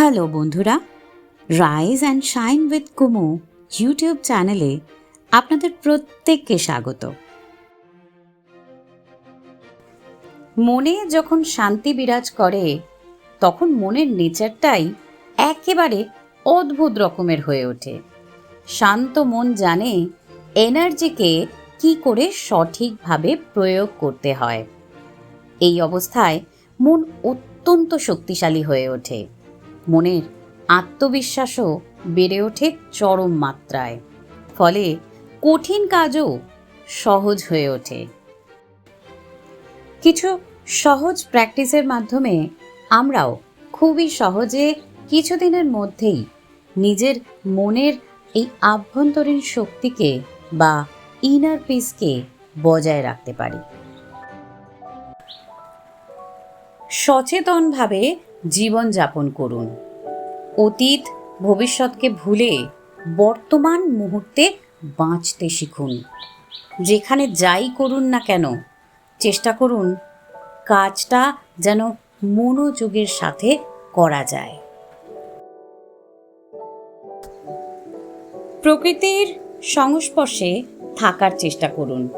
Hello বন্ধুরা rise and shine with Kumu YouTube চ্যানেলে আপনাদের প্রত্যেককে স্বাগত। মনে যখন শান্তি বিরাজ করে, তখন মনের নেচারটাই একেবারে অদ্ভুত রকমের হয়ে ওঠে। শান্ত মন জানে এনার্জিকে কি করে সঠিকভাবে প্রয়োগ করতে হয়। এই অবস্থায় মন অত্যন্ত শক্তিশালী হয়ে ওঠে। মনের আত্মবিশ্বাসও বেড়ে ওঠে চরম মাত্রায়। ফলে কঠিন কাজও সহজ হয়ে ওঠে। কিছু সহজ প্র্যাকটিসের মাধ্যমে আমরাও খুবই সহজে কিছুদিনের মধ্যেই নিজের মনের এই আভ্যন্তরীণ শক্তিকে বা ইনার পিসকে বজায় রাখতে পারি। সচেতনভাবে জীবনযাপন করুন। অতীত ভবিষ্যৎকে ভুলে বর্তমান মুহূর্তে বাঁচতে শিখুন। যেখানে যাই করুন না কেন, চেষ্টা করুন কাজটা যেন মনোযোগের সাথে করা যায়। প্রকৃতির সংস্পর্শে থাকার চেষ্টা করুন।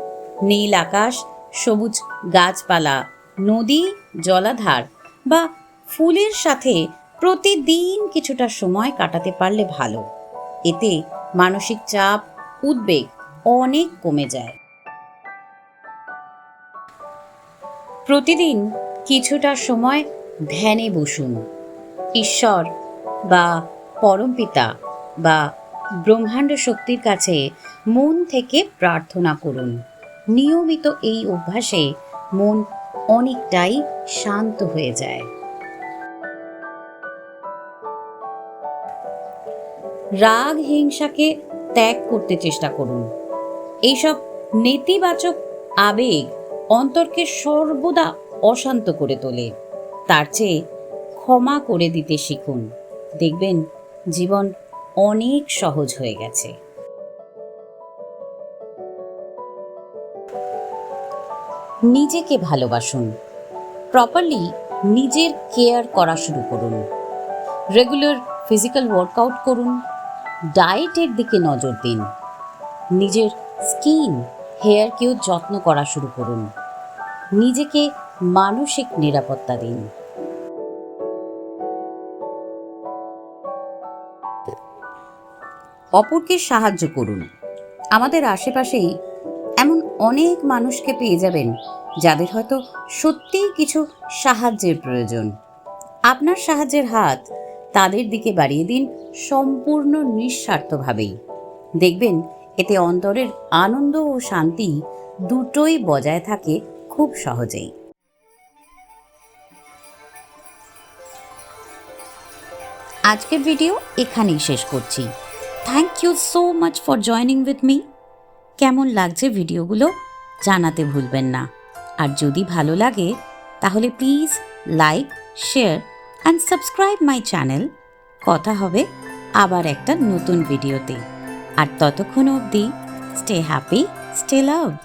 নীল আকাশ, সবুজ গাছপালা, নদী, জলাধার বা ফুলের সাথে প্রতিদিন কিছুটা সময় কাটাতে পারলে ভালো। এতে মানসিক চাপ, উদ্বেগ অনেক কমে যায়। প্রতিদিন কিছুটা সময় ধ্যানে বসুন। ঈশ্বর বা পরমপিতা বা ব্রহ্মাণ্ড শক্তির কাছে মন থেকে প্রার্থনা করুন। নিয়মিত এই অভ্যাসে মন অনেকটাই শান্ত হয়ে যায়। রাগ হিংসাকে ত্যাগ করতে চেষ্টা করুন। এইসব নেতিবাচক আবেগ অন্তরকে সর্বদা অশান্ত করে তোলে। তার চেয়ে ক্ষমা করে দিতে শিখুন। দেখবেন জীবন অনেক সহজ হয়ে গেছে। নিজেকে ভালোবাসুন। প্রপারলি নিজের কেয়ার করা শুরু করুন। রেগুলার ফিজিক্যাল ওয়ার্কআউট করুন। ডায়েটের দিকে নজর দিন। নিজের স্কিন, হেয়ারকেও যত্ন করা শুরু করুন। নিজেকে মানসিক নিরাপত্তা দিন। অপরকে সাহায্য করুন। আমাদের আশেপাশেই এমন অনেক মানুষকে পেয়ে যাবেন, যাদের হয়তো সত্যিই কিছু সাহায্যের প্রয়োজন। আপনার সাহায্যের হাত তাদের দিকে বাড়িয়ে দিন সম্পূর্ণ নিঃস্বার্থভাবেই। দেখবেন, এতে অন্তরের আনন্দ ও শান্তি দুটোই বজায় থাকে খুব সহজেই। আজকের ভিডিও এখানেই শেষ করছি। Thank you so much for joining with me কেমন লাগছে ভিডিওগুলো জানাতে ভুলবেন না। আর যদি ভালো লাগে, তাহলে please like share and subscribe my channel কথা হবে আবার একটা নতুন ভিডিওতে আর ততক্ষণ অবধি স্টে হ্যাপি স্টে লাভড